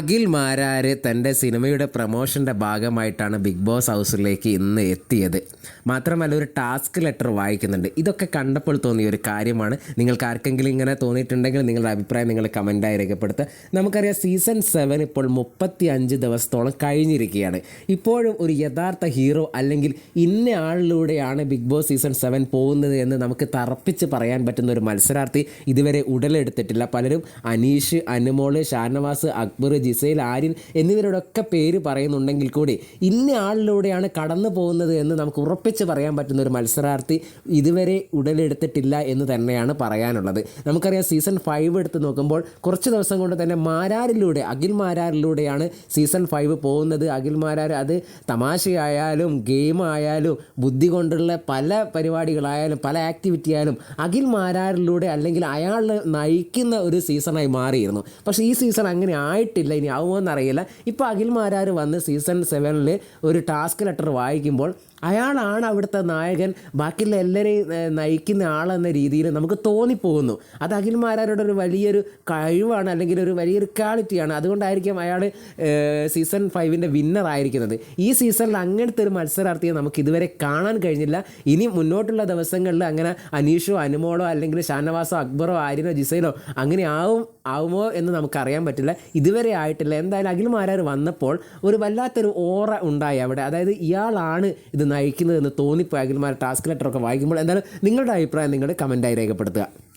അഖിൽ മാരാര് തന്റെ സിനിമയുടെ പ്രൊമോഷന്റെ ഭാഗമായിട്ടാണ് ബിഗ് ബോസ് ഹൗസിലേക്ക് ഇന്ന് എത്തിയത്. മാത്രമല്ല ഒരു ടാസ്ക് ലെറ്റർ വായിക്കുന്നുണ്ട്. ഇതൊക്കെ കണ്ടപ്പോൾ തോന്നിയ ഒരു കാര്യമാണ്. നിങ്ങൾക്ക് ആർക്കെങ്കിലും ഇങ്ങനെ തോന്നിയിട്ടുണ്ടെങ്കിൽ നിങ്ങളുടെ അഭിപ്രായം നിങ്ങൾ കമന്റായി രേഖപ്പെടുത്തുക. നമുക്കറിയാം സീസൺ സെവൻ ഇപ്പോൾ മുപ്പത്തി അഞ്ച് ദിവസത്തോളം കഴിഞ്ഞിരിക്കുകയാണ്. ഇപ്പോഴും ഒരു യഥാർത്ഥ ഹീറോ അല്ലെങ്കിൽ ഇന്ന ആളിലൂടെയാണ് ബിഗ് ബോസ് സീസൺ സെവൻ പോകുന്നത് എന്ന് നമുക്ക് തറപ്പിച്ച് പറയാൻ പറ്റുന്ന ഒരു മത്സരാർത്ഥി ഇതുവരെ ഉടലെടുത്തിട്ടില്ല. പലരും അനീഷ് അനുമോൾ ഷാനവാസ് അക്ബർ ജിസൈൽ ആര്യൻ എന്നിവരുടെയൊക്കെ പേര് പറയുന്നുണ്ടെങ്കിൽ കൂടി ഇന്ന ആളിലൂടെയാണ് കടന്നു പോകുന്നത് എന്ന് നമുക്ക് ഉറപ്പിച്ച് പറയാൻ പറ്റുന്ന ഒരു മത്സരാർത്ഥി ഇതുവരെ ഉടലെടുത്തിട്ടില്ല എന്ന് തന്നെയാണ് പറയാനുള്ളത്. നമുക്കറിയാം സീസൺ ഫൈവ് എടുത്ത് നോക്കുമ്പോൾ കുറച്ച് ദിവസം കൊണ്ട് തന്നെ മാരാരിലൂടെ അഖിൽ മാരാരിലൂടെയാണ് സീസൺ ഫൈവ് പോകുന്നത്. അഖിൽ മാരാർ അത് തമാശയായാലും ഗെയിമായാലും ബുദ്ധി കൊണ്ടുള്ള പല പരിപാടികളായാലും പല ആക്ടിവിറ്റി ആയാലും അഖിൽ മാരാരിലൂടെ അല്ലെങ്കിൽ അയാൾ നയിക്കുന്ന ഒരു സീസണായി മാറിയിരുന്നു. പക്ഷേ ഈ സീസൺ അങ്ങനെ ആയിട്ടില്ല. ഇനി ആവുമോ എന്നറിയില്ല ഇപ്പോൾ അഖിൽ മാരാർ വന്ന് സീസൺ സെവനിൽ ഒരു ടാസ്ക് ലെറ്റർ വായിക്കുമ്പോൾ അയാളാണ് അവിടുത്തെ നായകൻ ബാക്കിയുള്ള എല്ലാവരെയും നയിക്കുന്ന ആളെന്ന രീതിയിൽ നമുക്ക് തോന്നിപ്പോകുന്നു. അത് അഖിൽ മാരാരുടെ ഒരു വലിയൊരു കഴിവാണ് അല്ലെങ്കിൽ ഒരു വലിയൊരു ക്വാളിറ്റിയാണ്. അതുകൊണ്ടായിരിക്കും അയാൾ സീസൺ ഫൈവിന്റെ വിന്നർ ആയിരിക്കുന്നത്. ഈ സീസണിൽ അങ്ങനത്തെ ഒരു മത്സരാർത്ഥിയെ നമുക്ക് ഇതുവരെ കാണാൻ കഴിഞ്ഞില്ല. ഇനി മുന്നോട്ടുള്ള ദിവസങ്ങളിൽ അങ്ങനെ അനീഷോ അനുമോളോ അല്ലെങ്കിൽ ഷാനവാസോ അക്ബറോ ആര്യനോ ജിസയിലോ അങ്ങനെ ആവും ആവുമോ എന്ന് നമുക്കറിയാൻ പറ്റില്ല. ഇതുവരെ ആയിട്ടില്ല. എന്തായാലും അഖിൽ മാരാർ വന്നപ്പോൾ ഒരു വല്ലാത്തൊരു ഓറ ഉണ്ടായി അവിടെ. അതായത് ഇയാളാണ് ഇത് നയിക്കുന്നതെന്ന് എന്ന് തോന്നിപ്പോയി അഖിൽമാർ ടാസ്ക് ലെറ്ററൊക്കെ വായിക്കുമ്പോൾ. എന്തായാലും നിങ്ങളുടെ അഭിപ്രായം നിങ്ങളുടെ കമന്റായി രേഖപ്പെടുത്തുക.